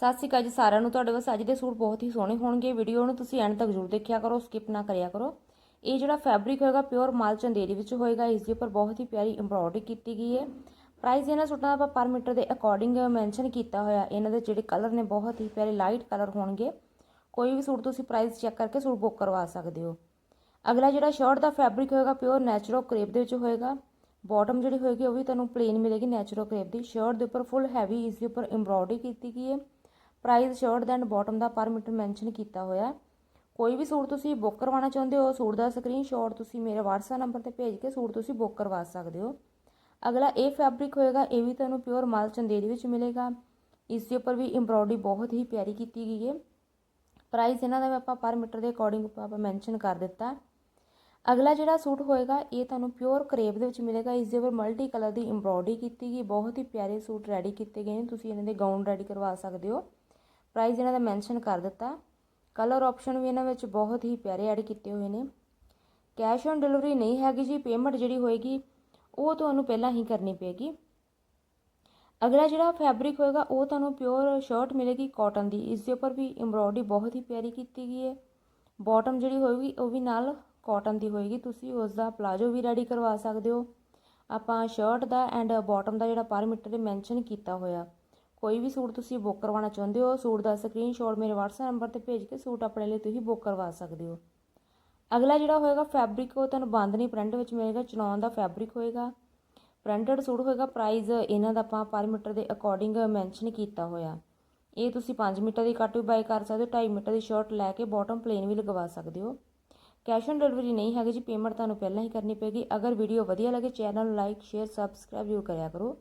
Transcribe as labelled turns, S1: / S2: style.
S1: ਸਤਿ ਸ਼੍ਰੀ ਅਕਾਲ ਜੀ ਸਾਰਿਆਂ ਨੂੰ। ਤੁਹਾਡੇ ਵਾਸਤੇ ਅੱਜ ਦੇ ਸੂਟ ਬਹੁਤ ਹੀ ਸੋਹਣੇ ਹੋਣਗੇ। ਵੀਡੀਓ ਨੂੰ ਤੁਸੀਂ ਐਂਡ ਤੱਕ ਜ਼ਰੂਰ ਦੇਖਿਆ ਕਰੋ ਸਕਿਪ ਨਾ ਕਰਿਆ ਕਰੋ। ਇਹ ਜਿਹੜਾ ਫੈਬਰਿਕ ਹੋਏਗਾ ਪਿਓਰ ਮਾਲ ਚੰਦੇਰੀ ਵਿੱਚ ਹੋਏਗਾ। ਇਸ ਦੇ ਉੱਪਰ ਬਹੁਤ ਹੀ ਪਿਆਰੀ ਐਮਬ੍ਰੋਇਡਰੀ ਕੀਤੀ ਗਈ ਹੈ। ਪ੍ਰਾਈਸ ਇਹਨਾਂ ਸੂਟਾਂ ਦਾ ਆਪਾਂ ਪਰ ਮੀਟਰ ਦੇ ਅਕੋਰਡਿੰਗ ਮੈਂਸ਼ਨ ਕੀਤਾ ਹੋਇਆ। ਇਹਨਾਂ ਦੇ ਜਿਹੜੇ ਕਲਰ ਨੇ ਬਹੁਤ ਹੀ ਪਿਆਰੇ ਲਾਈਟ ਕਲਰ ਹੋਣਗੇ। ਕੋਈ ਵੀ ਸੂਟ ਤੁਸੀਂ ਪ੍ਰਾਈਸ ਚੈੱਕ ਕਰਕੇ ਸੂਟ ਬੁੱਕ ਕਰਵਾ ਸਕਦੇ ਹੋ। ਅਗਲਾ ਜਿਹੜਾ ਸ਼ਰਟ ਦਾ ਫੈਬਰਿਕ ਹੋਏਗਾ ਪਿਓਰ ਨੈਚੁਰਲ ਕਰੇਪ ਦੇ ਵਿੱਚ ਹੋਏਗਾ। ਬਾਟਮ ਜਿਹੜੀ ਹੋਏਗੀ ਉਹ ਵੀ ਤੁਹਾਨੂੰ ਪਲੇਨ ਮਿਲੇਗੀ ਨੈਚੁਰਲ ਕਰੇਪ ਦੀ। ਸ਼ਰਟ ਦੇ ਉੱਪਰ ਫੁੱਲ ਹੈਵੀ ਇਸ ਦੇ ਉੱਪਰ ਐਮਬ੍ਰੋਇਡਰੀ ਕੀਤੀ ਗਈ ਹੈ। ਪ੍ਰਾਈਸ ਸ਼ਰਟ ਦਾ ਐਂਡ ਬਾਟਮ ਦਾ ਪਰ ਮੀਟਰ ਮੈਂਸ਼ਨ ਕੀਤਾ ਹੋਇਆ ਕੋਈ ਵੀ ਸੂਟ ਤੁਸੀਂ ਬੁੱਕ ਕਰਵਾਉਣਾ ਚਾਹੁੰਦੇ ਹੋ, ਸੂਟ ਦਾ ਸਕਰੀਨਸ਼ਾਟ ਤੁਸੀਂ ਮੇਰੇ WhatsApp ਨੰਬਰ ਤੇ ਭੇਜ ਕੇ ਸੂਟ ਤੁਸੀਂ ਬੁੱਕ ਕਰਵਾ ਸਕਦੇ ਹੋ। ਅਗਲਾ ਇਹ ਫੈਬਰਿਕ ਹੋਏਗਾ, ਇਹ ਵੀ ਤੁਹਾਨੂੰ ਪਿਓਰ ਮਾਲ ਚੰਦੇਰੀ ਵਿੱਚ ਮਿਲੇਗਾ। ਇਸ ਦੇ ਉੱਪਰ ਵੀ ਐਮਬ੍ਰੋਇਡਰੀ ਬਹੁਤ ਹੀ ਪਿਆਰੀ ਕੀਤੀ ਗਈ ਹੈ। ਪ੍ਰਾਈਸ ਇਹਨਾਂ ਦਾ ਵੀ ਆਪਾਂ ਪਰ ਮੀਟਰ ਦੇ ਅਕੋਰਡਿੰਗ ਆਪਾਂ ਮੈਂਸ਼ਨ ਕਰ ਦਿੱਤਾ ਅਗਲਾ ਜਿਹੜਾ ਸੂਟ ਹੋਏਗਾ, ਇਹ ਤੁਹਾਨੂੰ ਪਿਓਰ ਕਰੇਪ ਦੇ ਵਿੱਚ ਮਿਲੇਗਾ। ਇਸ ਦੇ ਉੱਪਰ ਮਲਟੀ ਕਲਰ ਦੀ ਐਮਬ੍ਰੋਇਡਰੀ ਕੀਤੀ ਗਈ, ਬਹੁਤ ਹੀ ਪਿਆਰੇ ਸੂਟ ਰੈਡੀ ਕੀਤੇ ਗਏ ਨੇ। ਤੁਸੀਂ ਇਹਨਾਂ ਦੇ ਗਾਊਨ ਰੈਡੀ ਕਰਵਾ ਸਕਦੇ ਹੋ। ਪ੍ਰਾਈਸ ਇਹਨਾਂ ਦਾ ਮੈਂਸ਼ਨ ਕਰ ਦਿੱਤਾ। ਕਲਰ ਆਪਸ਼ਨ ਵੀ ਇਹਨਾਂ ਵਿੱਚ ਬਹੁਤ ਹੀ ਪਿਆਰੇ ਐਡ ਕੀਤੇ ਹੋਏ ਨੇ। ਕੈਸ਼ ਔਨ ਡਿਲੀਵਰੀ ਨਹੀਂ ਹੈਗੀ ਜੀ, ਪੇਮੈਂਟ ਜਿਹੜੀ ਹੋਏਗੀ, ਉਹ ਤੁਹਾਨੂੰ ਪਹਿਲਾਂ ਹੀ ਕਰਨੀ ਪਏਗੀ। ਅਗਲਾ ਜਿਹੜਾ ਫੈਬਰਿਕ ਹੋਏਗਾ, ਉਹ ਤੁਹਾਨੂੰ ਪਿਓਰ ਸ਼ਰਟ ਮਿਲੇਗੀ ਕਾਟਨ ਦੀ। ਇਸ ਦੇ ਉੱਪਰ ਵੀ ਐਮਬ੍ਰੋਇਡਰੀ ਬਹੁਤ ਹੀ ਪਿਆਰੀ ਕੀਤੀ ਗਈ ਹੈ। ਬਾਟਮ ਜਿਹੜੀ ਹੋਏਗੀ, ਉਹ ਵੀ ਨਾਲ ਕਾਟਨ ਦੀ ਹੋਏਗੀ। ਤੁਸੀਂ ਉਸ ਦਾ ਪਲਾਜੋ ਵੀ ਰੈਡੀ ਕਰਵਾ ਸਕਦੇ ਹੋ। ਆਪਾਂ ਸ਼ਰਟ ਦਾ ਐਂਡ ਬਾਟਮ ਦਾ ਜਿਹੜਾ ਪਰ ਮੀਟਰ ਤੇ ਮੈਂਸ਼ਨ ਕੀਤਾ ਹੋਇਆ। ਕੋਈ ਵੀ ਸੂਟ ਤੁਸੀਂ ਬੁੱਕ ਕਰਵਾਉਣਾ ਚਾਹੁੰਦੇ ਹੋ, ਸੂਟ ਦਾ ਸਕਰੀਨਸ਼ਾਟ ਮੇਰੇ WhatsApp ਨੰਬਰ ਤੇ ਭੇਜ ਕੇ ਸੂਟ ਆਪਣੇ ਲਈ ਤੁਸੀਂ ਬੁੱਕ ਕਰਵਾ ਸਕਦੇ ਹੋ। ਅਗਲਾ ਜਿਹੜਾ ਹੋਏਗਾ ਫੈਬਰਿਕ ਉਹ ਤੁਹਾਨੂੰ ਬੰਦ ਨਹੀਂ ਪ੍ਰਿੰਟ ਵਿੱਚ ਮਿਲੇਗਾ ਚਨੌਨ ਦਾ ਫੈਬਰਿਕ ਹੋਏਗਾ। ਪ੍ਰਿੰਟਡ ਸੂਟ ਹੋਏਗਾ ਪ੍ਰਾਈਸ ਇਹਨਾਂ ਦਾ ਆਪਾਂ ਪਰ ਮੀਟਰ ਦੇ ਅਕੋਰਡਿੰਗ ਮੈਂਸ਼ਨ ਕੀਤਾ ਹੋਇਆ। ਇਹ ਤੁਸੀਂ 5 ਮੀਟਰ ਦੀ ਕੱਟ ਵੀ ਬਾਈ ਕਰ ਸਕਦੇ ਹੋ 2.5 ਮੀਟਰ ਦੀ ਸ਼ਰਟ ਲੈ ਕੇ ਬਾਟਮ ਪਲੇਨ ਵੀ ਲਗਵਾ ਸਕਦੇ ਹੋ। ਕੈਸ਼ ਔਨ ਡਿਲੀਵਰੀ ਨਹੀਂ ਹੈਗੀ ਜੀ ਪੇਮੈਂਟ ਤੁਹਾਨੂੰ ਪਹਿਲਾਂ ਹੀ ਕਰਨੀ ਪਏਗੀ। ਅਗਰ ਵੀਡੀਓ ਵਧੀਆ ਲੱਗੇ ਚੈਨਲ ਨੂੰ ਲਾਈਕ ਸ਼ੇਅਰ ਸਬਸਕ੍ਰਾਈਬ ਜ਼ਰੂਰ ਕਰਿਆ ਕਰੋ।